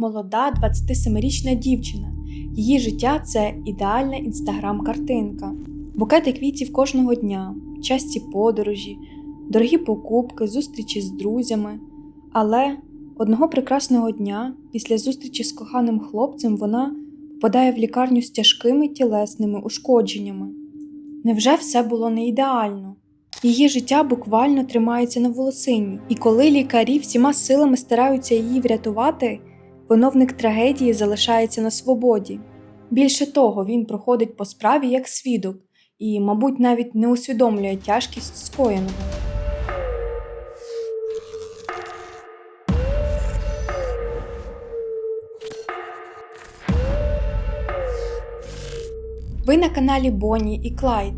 молода 27-річна дівчина. Її життя це ідеальна інстаграм-картинка, букети квітів кожного дня, часті подорожі, дорогі покупки, зустрічі з друзями. Але одного прекрасного дня, після зустрічі з коханим хлопцем, вона попадає в лікарню з тяжкими тілесними ушкодженнями. Невже все було не ідеально? Її життя буквально тримається на волосині, і коли лікарі всіма силами стараються її врятувати, виновник трагедії залишається на свободі. Більше того, він проходить по справі як свідок і, мабуть, навіть не усвідомлює тяжкість скоєного. Ви на каналі Бонні і Клайд.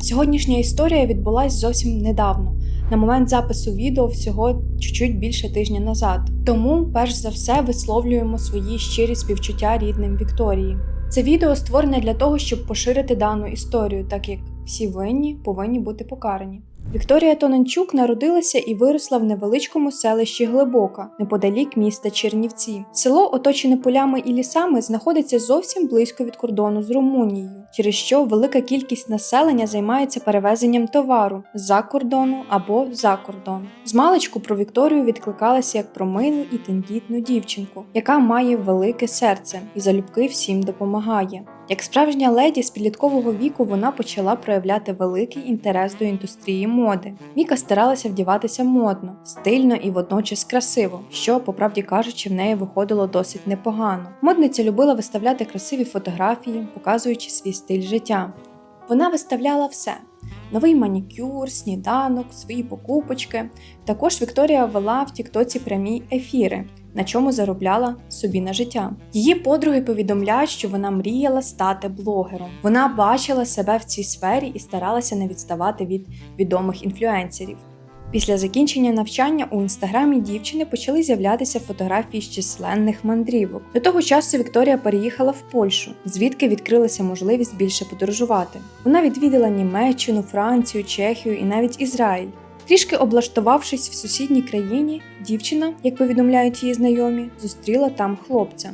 Сьогоднішня історія відбулась зовсім недавно. На момент запису відео всього чуть-чуть більше тижня назад. Тому, перш за все, висловлюємо свої щирі співчуття рідним Вікторії. Це відео створене для того, щоб поширити дану історію, так як всі винні повинні бути покарані. Вікторія Тонанчук народилася і виросла в невеличкому селищі Глибока, неподалік міста Чернівці. Село, оточене полями і лісами, знаходиться зовсім близько від кордону з Румунією, через що велика кількість населення займається перевезенням товару з-за кордону або за кордон. Змалечку про Вікторію відкликалася як про милу і тендітну дівчинку, яка має велике серце і залюбки всім допомагає. Як справжня леді з підліткового віку вона почала проявляти великий інтерес до індустрії моди. Міка старалася вдіватися модно, стильно і водночас красиво, що, по правді кажучи, в неї виходило досить непогано. Модниця любила виставляти красиві фотографії, показуючи свій стиль життя. Вона виставляла все. Новий манікюр, сніданок, свої покупочки. Також Вікторія вела в Тіктоці прямі ефіри, на чому заробляла собі на життя. Її подруги повідомляють, що вона мріяла стати блогером. Вона бачила себе в цій сфері і старалася не відставати від відомих інфлюенсерів. Після закінчення навчання у інстаграмі дівчини почали з'являтися фотографії з численних мандрівок. До того часу Вікторія переїхала в Польщу, звідки відкрилася можливість більше подорожувати. Вона відвідала Німеччину, Францію, Чехію і навіть Ізраїль. Трішки облаштувавшись в сусідній країні, дівчина, як повідомляють її знайомі, зустріла там хлопця.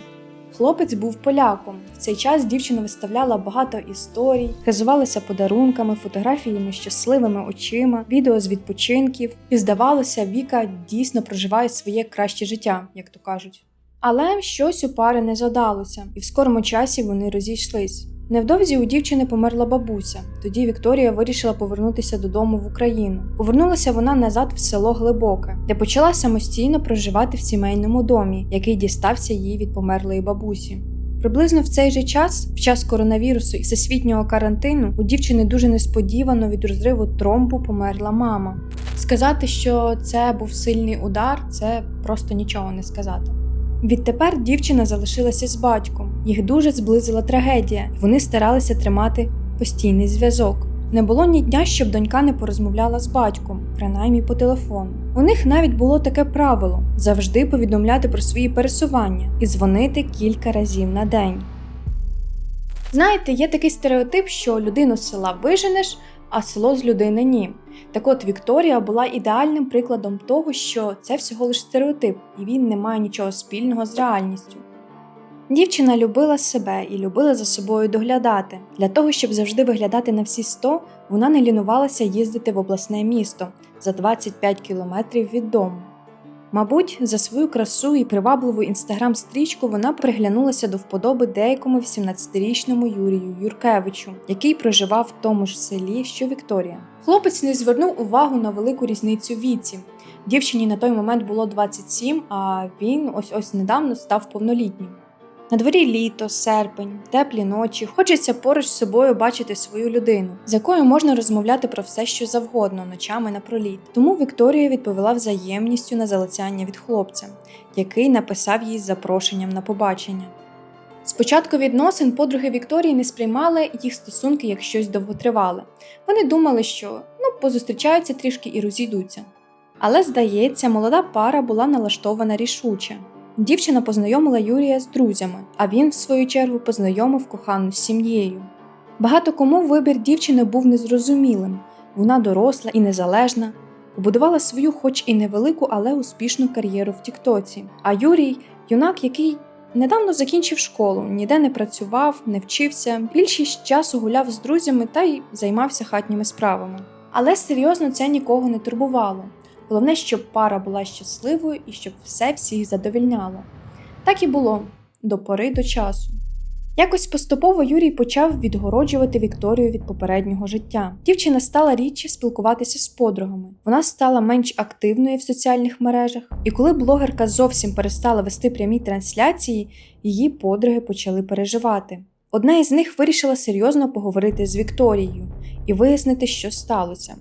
Хлопець був поляком. В цей час дівчина виставляла багато історій, хизувалася подарунками, фотографіями щасливими очима, відео з відпочинків, і здавалося, Віка дійсно проживає своє краще життя, як то кажуть. Але щось у пари не задалося, і в скорому часі вони розійшлись. Невдовзі у дівчини померла бабуся. Тоді Вікторія вирішила повернутися додому в Україну. Повернулася вона назад в село Глибоке, де почала самостійно проживати в сімейному домі, який дістався їй від померлої бабусі. Приблизно в цей же час, в час коронавірусу і всесвітнього карантину, у дівчини дуже несподівано від розриву тромбу померла мама. Сказати, що це був сильний удар, це просто нічого не сказати. Відтепер дівчина залишилася з батьком. Їх дуже зблизила трагедія, і вони старалися тримати постійний зв'язок. Не було ні дня, щоб донька не порозмовляла з батьком, принаймні по телефону. У них навіть було таке правило завжди повідомляти про свої пересування і дзвонити кілька разів на день. Знаєте, є такий стереотип, що людину з села виженеш, а село з людини ні. Так от Вікторія була ідеальним прикладом того, що це всього лиш стереотип, і він не має нічого спільного з реальністю. Дівчина любила себе і любила за собою доглядати. Для того, щоб завжди виглядати на всі 100, вона не лінувалася їздити в обласне місто за 25 кілометрів від дому. Мабуть, за свою красу і привабливу інстаграм-стрічку вона приглянулася до вподоби деякому 18-річному Юрію Юркевичу, який проживав в тому ж селі, що Вікторія. Хлопець не звернув увагу на велику різницю віці. Дівчині на той момент було 27, а він ось ось недавно став повнолітнім. На дворі літо, серпень, теплі ночі, хочеться поруч з собою бачити свою людину, з якою можна розмовляти про все, що завгодно, ночами напроліт. Тому Вікторія відповіла взаємністю на залицяння від хлопця, який написав їй запрошенням на побачення. Спочатку відносин подруги Вікторії не сприймали їх стосунки як щось довготривале. Вони думали, що ну позустрічаються трішки і розійдуться. Але, здається, молода пара була налаштована рішуче. Дівчина познайомила Юрія з друзями, а він, в свою чергу, познайомив кохану з сім'єю. Багато кому вибір дівчини був незрозумілим. Вона доросла і незалежна, побудувала свою, хоч і невелику, але успішну кар'єру в Тіктоці. А Юрій юнак, який Недавно закінчив школу, ніде не працював, не вчився, більшість часу гуляв з друзями та й займався хатніми справами. Але серйозно це нікого не турбувало. Головне, щоб пара була щасливою і щоб все всіх задовільняло. Так і було до пори до часу. Якось поступово Юрій почав відгороджувати Вікторію від попереднього життя. Дівчина стала рідше спілкуватися з подругами. Вона стала менш активною в соціальних мережах, і коли блогерка зовсім перестала вести прямі трансляції, її подруги почали переживати. Одна із них вирішила серйозно поговорити з Вікторією і вияснити, що сталося.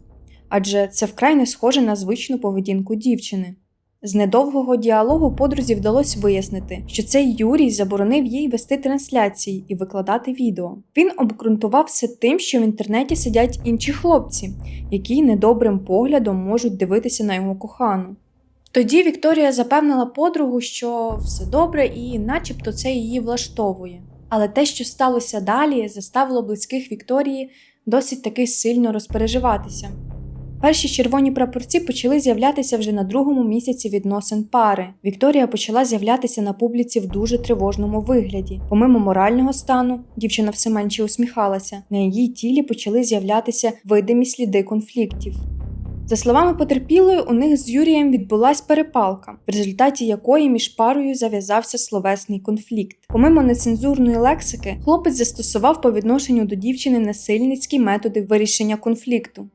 Адже це вкрай не схоже на звичну поведінку дівчини. З недовгого діалогу подрузі вдалося вияснити, що цей Юрій заборонив їй вести трансляції і викладати відео. Він обґрунтував все тим, що в інтернеті сидять інші хлопці, які недобрим поглядом можуть дивитися на його кохану. Тоді Вікторія запевнила подругу, що все добре і начебто це її влаштовує. Але те, що сталося далі, заставило близьких Вікторії досить таки сильно розпереживатися. Перші червоні прапорці почали з'являтися вже на другому місяці відносин пари. Вікторія почала з'являтися на публіці в дуже тривожному вигляді. Помимо морального стану, дівчина все менше усміхалася. На її тілі почали з'являтися видимі сліди конфліктів. За словами потерпілої, у них з Юрієм відбулась перепалка, в результаті якої між парою зав'язався словесний конфлікт. Помимо нецензурної лексики, хлопець застосував по відношенню до дівчини насильницькі методи вирішення конфлікту.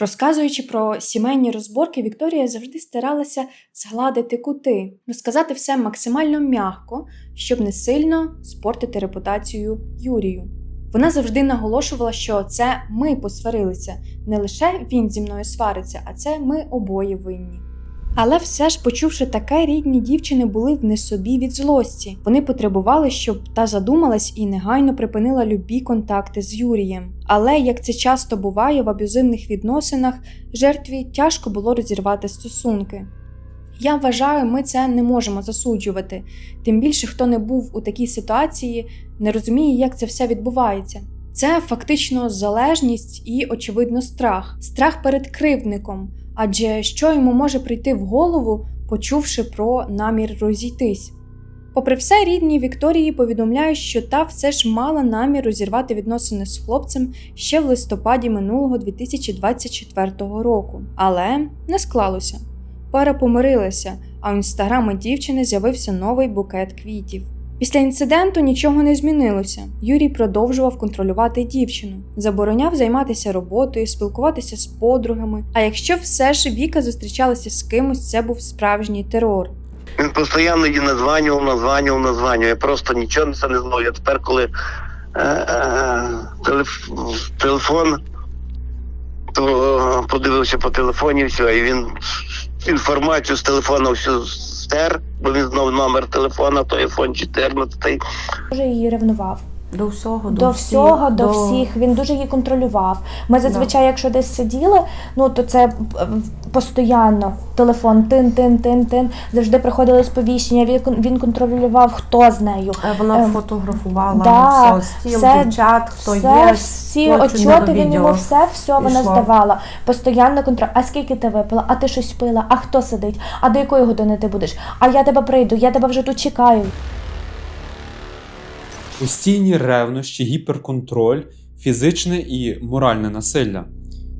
Розказуючи про сімейні розборки, Вікторія завжди старалася згладити кути, розказати все максимально м'яко, щоб не сильно спортити репутацію Юрію. Вона завжди наголошувала, що це ми посварилися, не лише він зі мною свариться, а це ми обоє винні. Але все ж, почувши таке, рідні дівчини були в несобі від злості. Вони потребували, щоб та задумалась і негайно припинила любі контакти з Юрієм. Але як це часто буває в аб'юзивних відносинах, жертві тяжко було розірвати стосунки. Я вважаю, ми це не можемо засуджувати. Тим більше, хто не був у такій ситуації, не розуміє, як це все відбувається. Це фактично залежність і, очевидно, страх, страх перед кривдником. Адже що йому може прийти в голову, почувши про намір розійтись? Попри все, рідні Вікторії повідомляють, що та все ж мала намір розірвати відносини з хлопцем ще в листопаді минулого 2024 року, але не склалося. Пара помирилася, а у інстаграмі дівчини з'явився новий букет квітів. Після інциденту нічого не змінилося. Юрій продовжував контролювати дівчину, забороняв займатися роботою, спілкуватися з подругами. А якщо все ж Віка зустрічалася з кимось, це був справжній терор. Він постійно її названював, названював, названював. Я просто нічого це не знав. Я тепер, коли е, е, телеф, телефон, то е, подивився по телефоні все, і він інформацію з телефону всю стер, були він номер телефона, той iPhone 14. Може, її ревнував. До всього, До, всіх, всього, до всіх. Він дуже її контролював. Ми зазвичай, якщо десь сиділи, ну то це е, постійно телефон тин, тин, тин, тин. Завжди приходили сповіщення. Він, він контролював, хто з нею. Е, Вона Ем, фотографувала да, все, стіл, все- дівчат, хто все, є. всі на він йому все, все вона пішло. здавала. Постійно контроль. А скільки ти випила? А ти щось пила? А хто сидить? А до якої години ти будеш? А я тебе прийду, я тебе вже тут чекаю. Постійні ревнощі, гіперконтроль, фізичне і моральне насилля.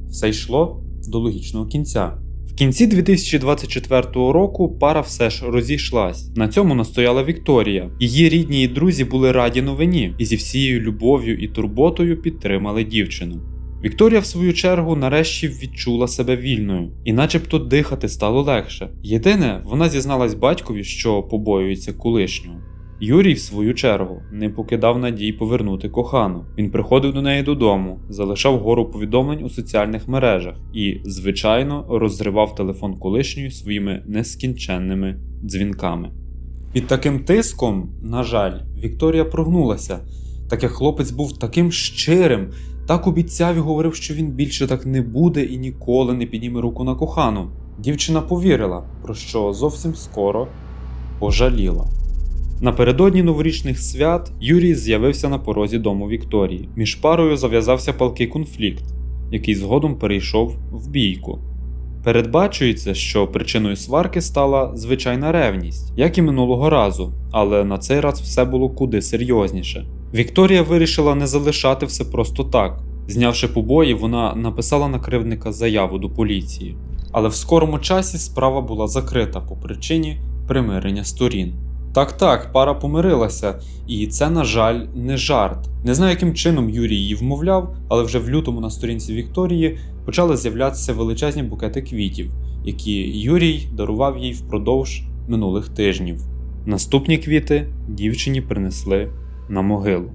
Все йшло до логічного кінця. В кінці 2024 року пара все ж розійшлась. На цьому настояла Вікторія. Її рідні і друзі були раді новині і зі всією любов'ю і турботою підтримали дівчину. Вікторія, в свою чергу, нарешті відчула себе вільною, і начебто дихати стало легше. Єдине, вона зізналась батькові, що побоюється колишнього. Юрій, в свою чергу, не покидав надій повернути кохану. Він приходив до неї додому, залишав гору повідомлень у соціальних мережах і, звичайно, розривав телефон колишньої своїми нескінченними дзвінками. Під таким тиском, на жаль, Вікторія прогнулася, так як хлопець був таким щирим, так обіцяв і говорив, що він більше так не буде і ніколи не підніме руку на кохану. Дівчина повірила, про що зовсім скоро пожаліла. Напередодні новорічних свят Юрій з'явився на порозі дому Вікторії. Між парою зав'язався палкий конфлікт, який згодом перейшов в бійку. Передбачується, що причиною сварки стала звичайна ревність, як і минулого разу, але на цей раз все було куди серйозніше. Вікторія вирішила не залишати все просто так. Знявши побої, вона написала на кривдника заяву до поліції. Але в скорому часі справа була закрита по причині примирення сторін. Так, так, пара помирилася, і це, на жаль, не жарт. Не знаю, яким чином Юрій її вмовляв, але вже в лютому на сторінці Вікторії почали з'являтися величезні букети квітів, які Юрій дарував їй впродовж минулих тижнів. Наступні квіти дівчині принесли на могилу.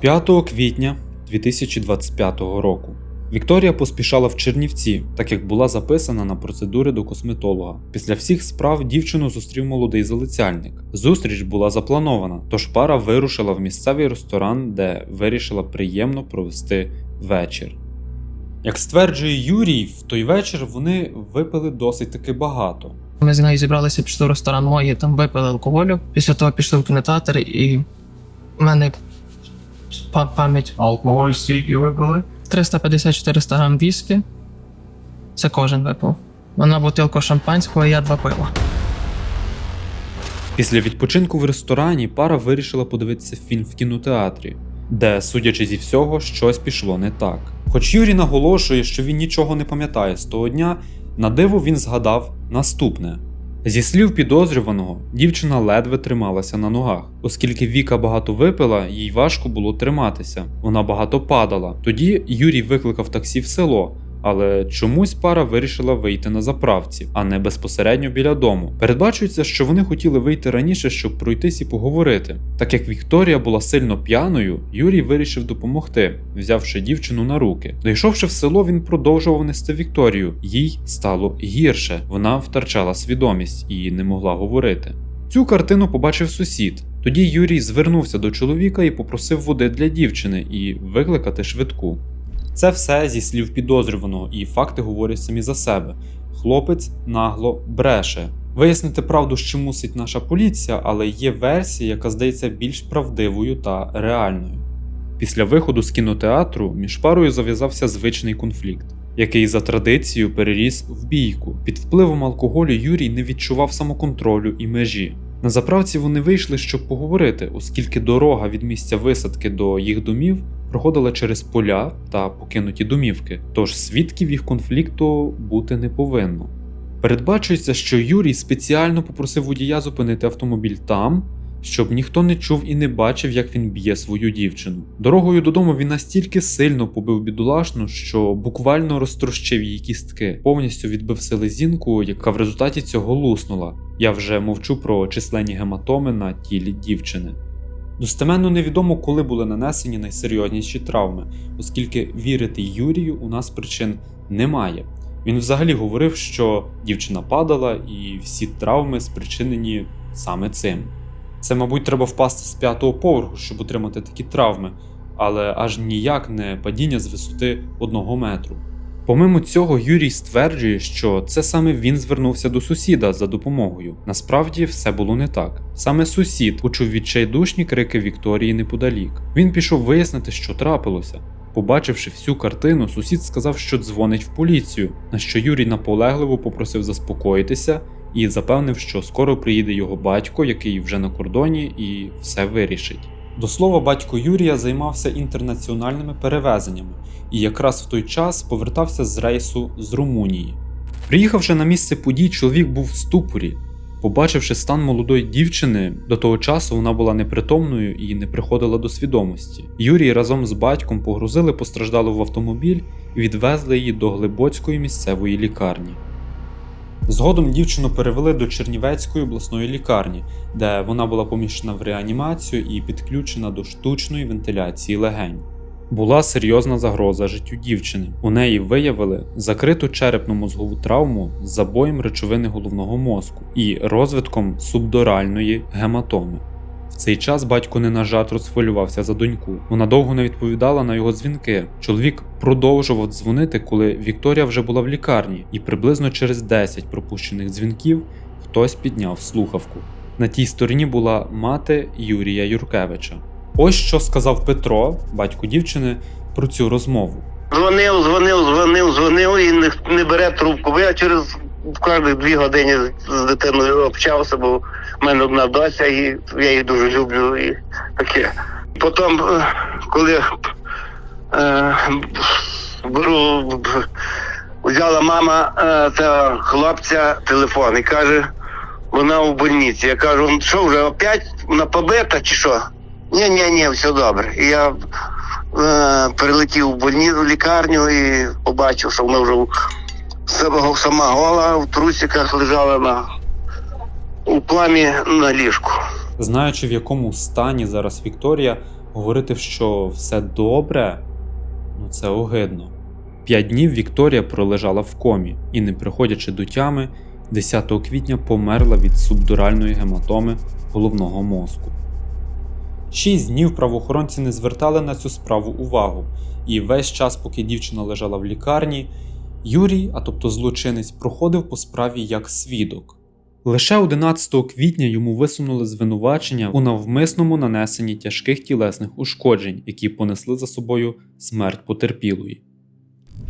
5 квітня 2025 року. Вікторія поспішала в Чернівці, так як була записана на процедури до косметолога. Після всіх справ дівчину зустрів молодий залицяльник. Зустріч була запланована, тож пара вирушила в місцевий ресторан, де вирішила приємно провести вечір. Як стверджує Юрій, в той вечір вони випили досить таки багато. Ми з нею зібралися, пішли в ресторан мої, там випили алкоголю. Після того пішли в кінотеатр і в мене пам'ять Алкоголь скільки випили? 350-400 грам віскі. Це кожен випив. Вона бутилку шампанського, і я два пива. Після відпочинку в ресторані пара вирішила подивитися фільм в кінотеатрі, де, судячи зі всього, щось пішло не так. Хоч Юрій наголошує, що він нічого не пам'ятає з того дня, на диво він згадав наступне. Зі слів підозрюваного, дівчина ледве трималася на ногах, оскільки Віка багато випила, їй важко було триматися. Вона багато падала. Тоді Юрій викликав таксі в село, але чомусь пара вирішила вийти на заправці, а не безпосередньо біля дому. Передбачується, що вони хотіли вийти раніше, щоб пройтись і поговорити. Так як Вікторія була сильно п'яною, Юрій вирішив допомогти, взявши дівчину на руки. Дійшовши в село, він продовжував нести Вікторію. Їй стало гірше. Вона втрачала свідомість і не могла говорити. Цю картину побачив сусід. Тоді Юрій звернувся до чоловіка і попросив води для дівчини і викликати швидку. Це все зі слів підозрюваного, і факти говорять самі за себе. Хлопець нагло бреше. Вияснити правду ще мусить наша поліція, але є версія, яка здається більш правдивою та реальною. Після виходу з кінотеатру між парою зав'язався звичний конфлікт, який за традицією переріс в бійку. Під впливом алкоголю Юрій не відчував самоконтролю і межі. На заправці вони вийшли, щоб поговорити, оскільки дорога від місця висадки до їх домів проходила через поля та покинуті домівки, тож свідків їх конфлікту бути не повинно. Передбачується, що Юрій спеціально попросив водія зупинити автомобіль там, щоб ніхто не чув і не бачив, як він б'є свою дівчину. Дорогою додому він настільки сильно побив бідолашну, що буквально розтрощив її кістки, повністю відбив селезінку, яка в результаті цього луснула. Я вже мовчу про численні гематоми на тілі дівчини. Достеменно невідомо, коли були нанесені найсерйозніші травми, оскільки вірити Юрію у нас причин немає. Він взагалі говорив, що дівчина падала і всі травми спричинені саме цим. Це, мабуть, треба впасти з п'ятого поверху, щоб отримати такі травми, але аж ніяк не падіння з висоти одного метру. Помимо цього, Юрій стверджує, що це саме він звернувся до сусіда за допомогою. Насправді все було не так. Саме сусід почув відчайдушні крики Вікторії неподалік. Він пішов вияснити, що трапилося. Побачивши всю картину, сусід сказав, що дзвонить в поліцію, на що Юрій наполегливо попросив заспокоїтися і запевнив, що скоро приїде його батько, який вже на кордоні, і все вирішить. До слова, батько Юрія займався інтернаціональними перевезеннями і якраз в той час повертався з рейсу з Румунії. Приїхавши на місце подій, чоловік був в ступорі. Побачивши стан молодої дівчини, до того часу вона була непритомною і не приходила до свідомості. Юрій разом з батьком погрузили постраждалу в автомобіль і відвезли її до Глибоцької місцевої лікарні. Згодом дівчину перевели до Чернівецької обласної лікарні, де вона була поміщена в реанімацію і підключена до штучної вентиляції легень. Була серйозна загроза життю дівчини. У неї виявили закриту черепно-мозгову травму з забоєм речовини головного мозку і розвитком субдоральної гематоми. Цей час батько не на жарт розхвилювався за доньку. Вона довго не відповідала на його дзвінки. Чоловік продовжував дзвонити, коли Вікторія вже була в лікарні, і приблизно через 10 пропущених дзвінків хтось підняв слухавку. На тій стороні була мати Юрія Юркевича. Ось що сказав Петро, батько дівчини, про цю розмову. Дзвонив, дзвонив, дзвонив, дзвонив і не, не бере трубку. Я через кожні дві години з дитиною общався, бо в мене одна доця, і я її дуже люблю. І таке. Потім, е, коли е, беру, взяла мама е, та хлопця телефон і каже, вона в больниці. Я кажу, що вже опять вона побита чи що? Ні, ні, ні, все добре. І я е, перелетів в больницю, в лікарню і побачив, що вона вже сама гола в трусиках лежала на у пламі на ліжку. Знаючи, в якому стані зараз Вікторія, говорити, що все добре, ну це огидно. П'ять днів Вікторія пролежала в комі і, не приходячи до тями, 10 квітня померла від субдуральної гематоми головного мозку. Шість днів правоохоронці не звертали на цю справу увагу, і весь час, поки дівчина лежала в лікарні, Юрій, а тобто злочинець, проходив по справі як свідок. Лише 11 квітня йому висунули звинувачення у навмисному нанесенні тяжких тілесних ушкоджень, які понесли за собою смерть потерпілої.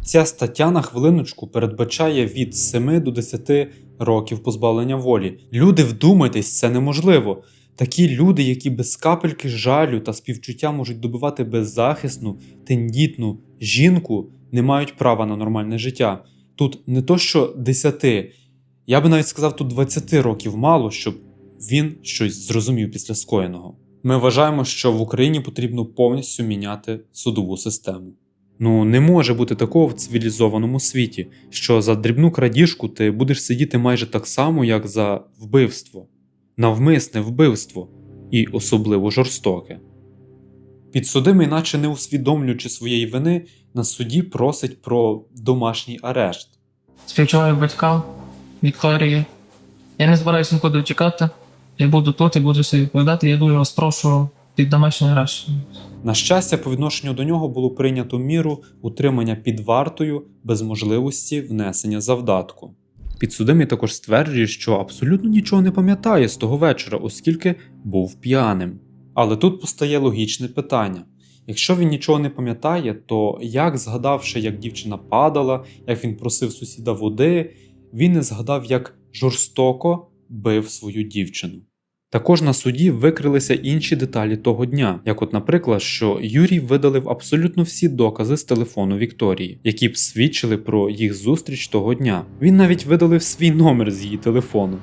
Ця стаття на хвилиночку передбачає від 7 до 10 років позбавлення волі. Люди, вдумайтесь, це неможливо. Такі люди, які без капельки жалю та співчуття можуть добивати беззахисну, тендітну жінку, не мають права на нормальне життя. Тут не то що 10, я би навіть сказав, тут 20 років мало, щоб він щось зрозумів після скоєного. Ми вважаємо, що в Україні потрібно повністю міняти судову систему. Ну, не може бути такого в цивілізованому світі, що за дрібну крадіжку ти будеш сидіти майже так само, як за вбивство, навмисне вбивство і особливо жорстоке. Підсудимий, наче не усвідомлюючи своєї вини, на суді просить про домашній арешт. Співчуваю батькам Вікторії. Я не збираюся нікуди втікати. Я буду тут і буду все відповідати. Я дуже вас прошу під домашній арешт. На щастя, по відношенню до нього було прийнято міру утримання під вартою без можливості внесення завдатку. Підсудимий також стверджує, що абсолютно нічого не пам'ятає з того вечора, оскільки був п'яним. Але тут постає логічне питання: якщо він нічого не пам'ятає, то як, згадавши, як дівчина падала, як він просив сусіда води, він не згадав, як жорстоко бив свою дівчину. Також на суді викрилися інші деталі того дня, як, от, наприклад, що Юрій видалив абсолютно всі докази з телефону Вікторії, які б свідчили про їх зустріч того дня. Він навіть видалив свій номер з її телефону.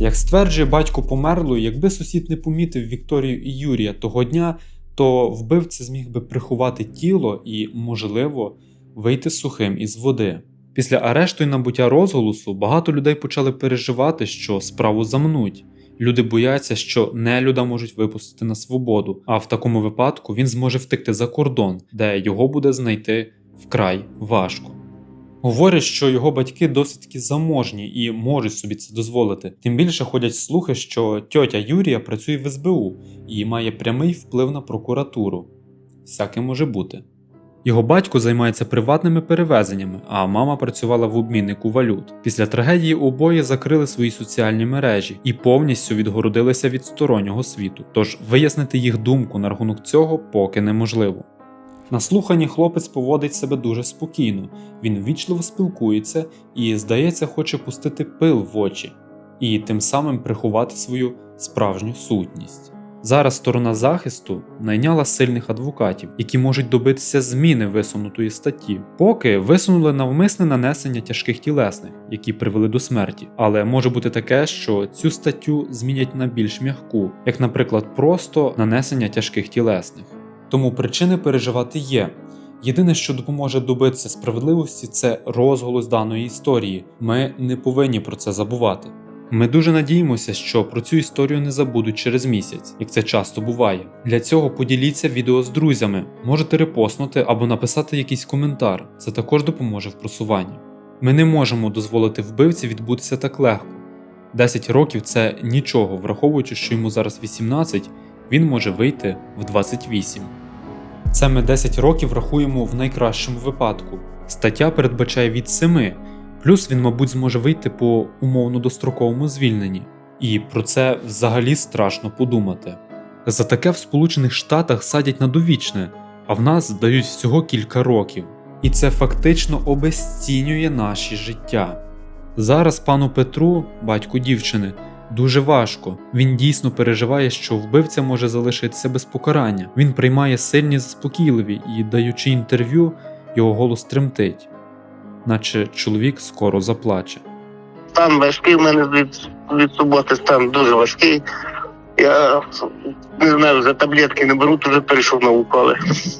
Як стверджує батько померлої, якби сусід не помітив Вікторію і Юрія того дня, то вбивця зміг би приховати тіло і, можливо, вийти сухим із води. Після арешту і набуття розголосу багато людей почали переживати, що справу замнуть. Люди бояться, що нелюда можуть випустити на свободу, а в такому випадку він зможе втекти за кордон, де його буде знайти вкрай важко. Говорять, що його батьки досить таки заможні і можуть собі це дозволити. Тим більше ходять слухи, що тьотя Юрія працює в СБУ і має прямий вплив на прокуратуру. Всяке може бути. Його батько займається приватними перевезеннями, а мама працювала в обміннику валют. Після трагедії обоє закрили свої соціальні мережі і повністю відгородилися від стороннього світу. Тож вияснити їх думку на рахунок цього поки неможливо. На слуханні хлопець поводить себе дуже спокійно, він ввічливо спілкується і, здається, хоче пустити пил в очі і тим самим приховати свою справжню сутність. Зараз сторона захисту найняла сильних адвокатів, які можуть добитися зміни висунутої статті, поки висунули навмисне нанесення тяжких тілесних, які привели до смерті. Але може бути таке, що цю статтю змінять на більш м'яку, як, наприклад, просто нанесення тяжких тілесних. Тому причини переживати є. Єдине, що допоможе добитися справедливості, це розголос даної історії. Ми не повинні про це забувати. Ми дуже надіємося, що про цю історію не забудуть через місяць, як це часто буває. Для цього поділіться відео з друзями, можете репостнути або написати якийсь коментар. Це також допоможе в просуванні. Ми не можемо дозволити вбивці відбутися так легко. 10 років це нічого, враховуючи, що йому зараз 18, він може вийти в 28. Це ми 10 років рахуємо в найкращому випадку. Стаття передбачає від 7, плюс він, мабуть, зможе вийти по умовно достроковому звільненні. І про це взагалі страшно подумати. За таке в Сполучених Штатах садять на довічне, а в нас дають всього кілька років. І це фактично обезцінює наші життя. Зараз пану Петру, батьку дівчини, дуже важко. Він дійсно переживає, що вбивця може залишитися без покарання. Він приймає сильні заспокійливі і, даючи інтерв'ю, його голос тремтить, наче чоловік скоро заплаче. Стан важкий в мене від, від суботи стан дуже важкий. Я не знаю, за таблетки не беру, вже перейшов на уколи.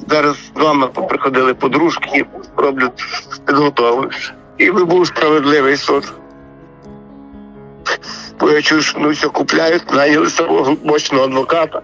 Зараз з вами приходили подружки, роблять підготовлю. І би був справедливий суд. Бо я чую, що ну все купляють, самого мощного адвоката.